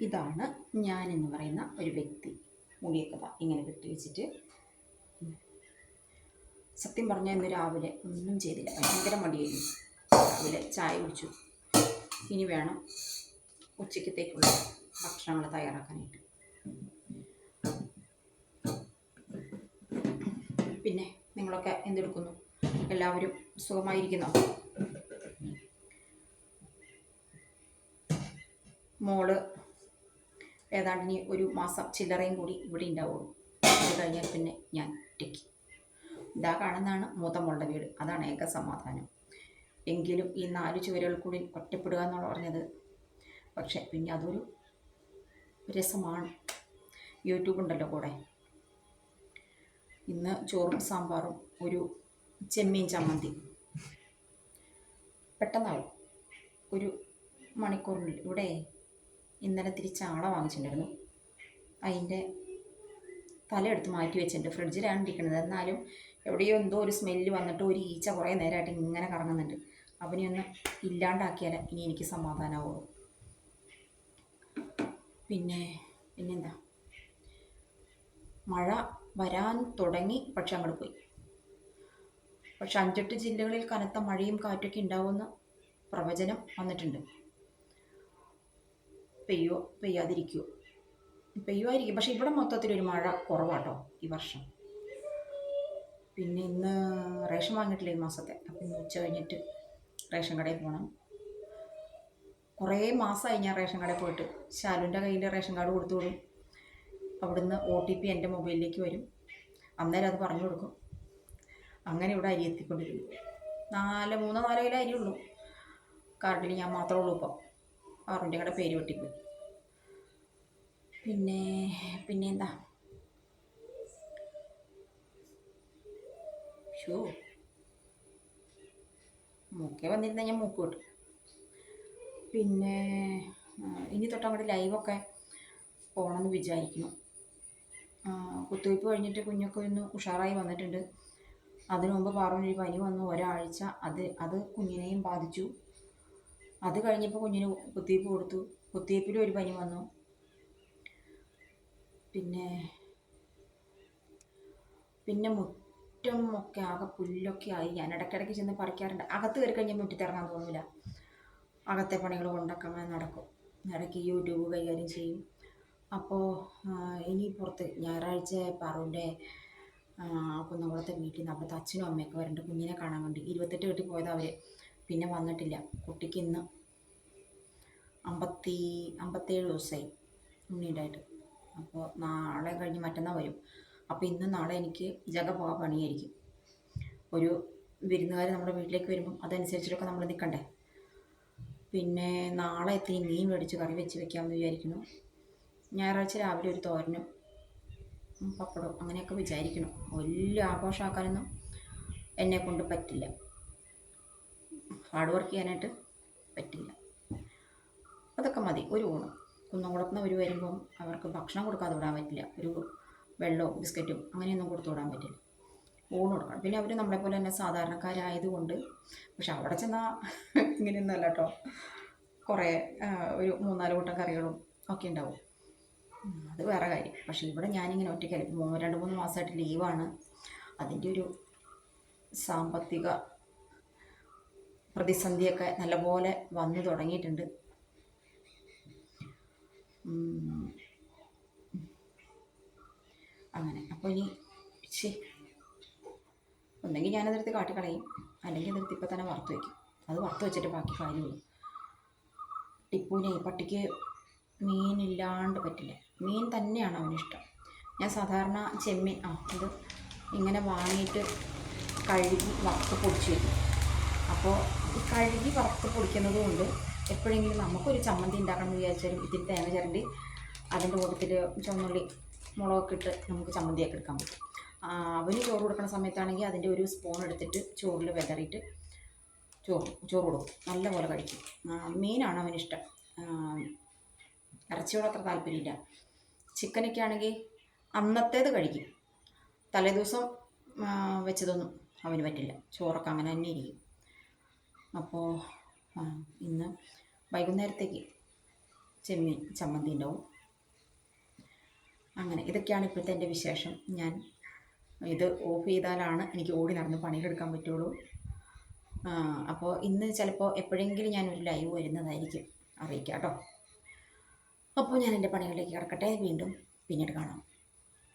ഇതാണ് ഞാൻ എന്ന് പറയുന്ന ഒരു വ്യക്തി. മുടിയൊക്കെ ഇങ്ങനെ കെട്ടി വെച്ചിട്ട്. സത്യം പറഞ്ഞാൽ ഇന്ന് രാവിലെ ഒന്നും ചെയ്തില്ല. ഭയങ്കര മടിയായിരുന്നു. രാവിലെ ചായ കുടിച്ചു. ഇനി വേണം ഉച്ചക്കത്തേക്കുള്ള ഭക്ഷണങ്ങൾ തയ്യാറാക്കാനായിട്ട്. പിന്നെ നിങ്ങളൊക്കെ എന്തെടുക്കുന്നു? എല്ലാവരും സുഖമായിരിക്കുന്നോ? മോൾ ഏതാണ്ട് ഇനി ഒരു മാസം ചില്ലറയും കൂടി ഇവിടെ ഉണ്ടാവുള്ളൂ. അത് കഴിഞ്ഞാൽ പിന്നെ ഞാൻ ഒറ്റയ്ക്ക്. ഇതാ കാണുന്നതാണ് മൂത്ത മോളുടെ വീട്. അതാണ് ഏക സമാധാനം. എങ്കിലും ഈ നാല് ചുവരുകൾക്കുള്ളിൽ ഒറ്റപ്പെടുക എന്നുള്ള പറഞ്ഞത്. പക്ഷെ പിന്നെ അതൊരു രസമാണ്. യൂട്യൂബ് ഉണ്ടല്ലോ കൂടെ. ഇന്ന് ചോറും സാമ്പാറും ഒരു ചെമ്മീൻ ചമ്മന്തി. പെട്ടെന്നാവും. ഒരു മണിക്കൂറിനുള്ളിൽ. ഇവിടെ ഇന്നലെ ഇത്തിരി ചാള വാങ്ങിച്ചിട്ടുണ്ടായിരുന്നു. അതിന്റെ തലയെടുത്ത് മാറ്റി വെച്ചിട്ടുണ്ട് ഫ്രിഡ്ജിലാണ് ഇരിക്കുന്നത്. എന്നാലും എവിടെയോ എന്തോ ഒരു സ്മെല്ല് വന്നിട്ട് ഒരു ഈച്ച കുറേ നേരമായിട്ട് ഇങ്ങനെ കറങ്ങുന്നുണ്ട്. അവനെയൊന്ന് ഇല്ലാണ്ടാക്കിയാൽ ഇനി എനിക്ക് സമാധാനമാവുള്ളൂ പിന്നെ പിന്നെന്താ? മഴ വരാൻ തുടങ്ങി പക്ഷെ അങ്ങോട്ട് പോയി. പക്ഷെ അഞ്ചെട്ട് ജില്ലകളിൽ കനത്ത മഴയും കാറ്റൊക്കെ ഉണ്ടാവുമെന്ന് പ്രവചനം വന്നിട്ടുണ്ട്. പെയ്യോ പെയ്യാതിരിക്കുമോ പെയ്യുമായിരിക്കും. പക്ഷെ ഇവിടെ മൊത്തത്തിലൊരു മഴ കുറവാട്ടോ ഈ വർഷം. പിന്നെ ഇന്ന് റേഷൻ വാങ്ങിയിട്ടില്ല ഈ മാസത്തെ. അപ്പം ഇന്ന് ഉച്ച കഴിഞ്ഞിട്ട് റേഷൻ കടയിൽ പോകണം കുറേ മാസമായി ഞാൻ റേഷൻ കടയിൽ പോയിട്ട്. ശാലുവിന്റെ കയ്യിൽ റേഷൻ കാർഡ് കൊടുത്തു വിടും. അവിടുന്ന് ഒ ടി പി എന്റെ മൊബൈലിലേക്ക് വരും. അന്നേരം അത് പറഞ്ഞു കൊടുക്കും. അങ്ങനെ ഇവിടെ അരി എത്തിക്കൊണ്ടിരിക്കും നാല് മൂന്നോ നാലോ കിലോ അരിയുള്ളൂ കാർഡിൽ ഞാൻ മാത്രമേ ഉള്ളൂ ഇപ്പം. ആറിന്റെ കൂടെ പേര് വെട്ടിപ്പോയി. പിന്നെ പിന്നെ എന്താ ഷോ മൂക്കേ വന്നിരുന്ന ഞാൻ മൂക്ക് വിട്ടു. പിന്നെ ഇനി തൊട്ടങ്ങോട്ട് ലൈവൊക്കെ പോകണമെന്ന് വിചാരിക്കുന്നു. കുത്തിവയ്പ്പ് കഴിഞ്ഞിട്ട് കുഞ്ഞൊക്കെ ഒന്ന് ഉഷാറായി വന്നിട്ടുണ്ട്. അതിനു മുമ്പ് പാറുവിനൊരു പനി വന്നു. ഒരാഴ്ച അത് അത് കുഞ്ഞിനെയും ബാധിച്ചു. അത് കഴിഞ്ഞപ്പോൾ കുഞ്ഞിന് കുത്തിവയ്പ്പ് കൊടുത്തു. കുത്തിവയ്പ്പിലും ഒരു പനി വന്നു. പിന്നെ പിന്നെ മുറ്റം ഒക്കെ ആകെ പുല്ലൊക്കെ ആയി. ഞാൻ ഇടയ്ക്കിടയ്ക്ക് ചെന്ന് പറിക്കാറുണ്ട്. അകത്ത് കയറി കഴിഞ്ഞാൽ മുറ്റത്തിറങ്ങാൻ തോന്നില്ല അകത്തെ പണികൾ കൊണ്ടൊക്കെ അങ്ങനെ നടക്കും. ഇടയ്ക്ക് യൂട്യൂബ് കൈകാര്യം ചെയ്യും. അപ്പോൾ ഇനി പുറത്ത് ഞായറാഴ്ച പാറുവിന്റെ കുന്നംകുളത്തെ വീട്ടിൽ നിന്ന് അവിടുത്തെ അച്ഛനും അമ്മയൊക്കെ വരുന്നുണ്ട് കുഞ്ഞിനെ കാണാൻ വേണ്ടി. ഇരുപത്തെട്ട് കെട്ടി പോയത് അവർ പിന്നെ വന്നിട്ടില്ല. കുട്ടിക്ക് ഇന്ന് അമ്പത്തി അമ്പത്തേഴ് ദിവസമായി ഉണ്ണിയുണ്ടായിട്ട് അപ്പോൾ നാളെ കഴിഞ്ഞ് മറ്റന്നാൾ വരും. അപ്പോൾ ഇന്ന് നാളെ എനിക്ക് ജഗ പോകാൻ പണിയായിരിക്കും. ഒരു വിരുന്നുകാർ നമ്മുടെ വീട്ടിലേക്ക് വരുമ്പം അതനുസരിച്ചിട്ടൊക്കെ നമ്മൾ നിൽക്കണ്ടേ പിന്നെ നാളെ എത്തി മീൻ മേടിച്ച് കറി വെച്ച് വെക്കാമെന്ന് വിചാരിക്കുന്നു. ഞായറാഴ്ച രാവിലെ ഒരു തോരനും പപ്പടവും അങ്ങനെയൊക്കെ വിചാരിക്കണം വലിയ ആഘോഷമാക്കാനൊന്നും എന്നെ കൊണ്ട് പറ്റില്ല. ഹാർഡ് വർക്ക് ചെയ്യാനായിട്ട് പറ്റില്ല. അതൊക്കെ മതി. ഒരു ഊണ്. കുന്നംകുളത്തുനിന്ന് അവർ വരുമ്പം അവർക്ക് ഭക്ഷണം കൊടുക്കാതെ വിടാൻ പറ്റില്ല. ഒരു വെള്ളമോ ബിസ്ക്കറ്റും അങ്ങനെയൊന്നും കൊടുത്തു വിടാൻ പറ്റില്ല. ഊണ് കൊടുക്കണം. പിന്നെ അവർ നമ്മളെ പോലെ തന്നെ സാധാരണക്കാരായതുകൊണ്ട് പക്ഷെ അവിടെ ചെന്നാൽ ഇങ്ങനെയൊന്നുമല്ല കേട്ടോ. കുറേ ഒരു മൂന്നാൽ കൂട്ടം കറികളും ഒക്കെ ഉണ്ടാവും. അത് വേറെ കാര്യം. പക്ഷേ ഇവിടെ ഞാനിങ്ങനെ ഒറ്റയ്ക്കല്ല. ഇപ്പോൾ രണ്ട് മൂന്ന് മാസമായിട്ട് ലീവാണ് അതിന്റെ ഒരു സാമ്പത്തിക പ്രതിസന്ധിയൊക്കെ നല്ലപോലെ വന്നു തുടങ്ങിയിട്ടുണ്ട്. അങ്ങനെ. അപ്പോൾ ഇനി ശരി ഒന്നെങ്കിൽ ഞാനതെടുത്ത് കാട്ടിക്കളയും. അല്ലെങ്കിൽ അതെടുത്ത് ഇപ്പം തന്നെ വറുത്ത് വയ്ക്കും അത് വറുത്ത് വെച്ചിട്ട് ബാക്കി കാര്യമുള്ളൂ. ടിപ്പുവിനെ പട്ടിക്ക് മീനില്ലാണ്ട് പറ്റില്ല. മീൻ തന്നെയാണ് അവനിഷ്ടം ഞാൻ സാധാരണ ചെമ്മീൻ ആ ഇത് ഇങ്ങനെ വാങ്ങിയിട്ട് കഴുകി വറുത്ത് പൊടിച്ച് വയ്ക്കും അപ്പോൾ കഴുകി വറുത്ത് പൊടിക്കുന്നത് കൊണ്ട് എപ്പോഴെങ്കിലും നമുക്കൊരു ചമ്മന്തി ഉണ്ടാക്കണം എന്ന് വിചാരിച്ചാലും ഇത്തിരി തേങ്ങ ചിരണ്ടി അതിന്റെ കൂട്ടത്തിൽ ചുവന്നുള്ളി മുളകൊക്കെ ഇട്ട് നമുക്ക് ചമ്മന്തിയൊക്കെ എടുക്കാൻ പറ്റും. അവന് ചോറ് കൊടുക്കുന്ന സമയത്താണെങ്കിൽ അതിന്റെ ഒരു സ്പൂൺ എടുത്തിട്ട് ചോറിൽ വിതറിയിട്ട് ചോറ് ചോറ് കൊടുക്കും. നല്ലപോലെ കഴിക്കും. മീനാണ് അവനിഷ്ടം. ഇറച്ചിയോട് അത്ര താല്പര്യമില്ല. ചിക്കനൊക്കെ ആണെങ്കിൽ അന്നത്തേത് കഴിക്കും. തലേദിവസം വെച്ചതൊന്നും അവന് പറ്റില്ല. ചോറൊക്കെ അങ്ങനെ തന്നെ ഇരിക്കും. അപ്പോൾ ഇന്ന് വൈകുന്നേരത്തേക്ക് ചെമ്മീൻ ചമ്മന്തി ഉണ്ടാവും. അങ്ങനെ ഇതൊക്കെയാണ് ഇപ്പോഴത്തെ എന്റെ വിശേഷം. ഞാൻ ഇത് ഓഫ് ചെയ്താലാണ് എനിക്ക് ഓടി നടന്ന് പണികളെടുക്കാൻ പറ്റുള്ളൂ. അപ്പോൾ ഇന്ന് ചിലപ്പോൾ എപ്പോഴെങ്കിലും ഞാനൊരു ലൈവ് വരുന്നതായിരിക്കും. അറിയിക്കാം കേട്ടോ. അപ്പോൾ ഞാൻ എന്റെ പണികളിലേക്ക് കിടക്കട്ടെ. വീണ്ടും പിന്നീട് കാണാം.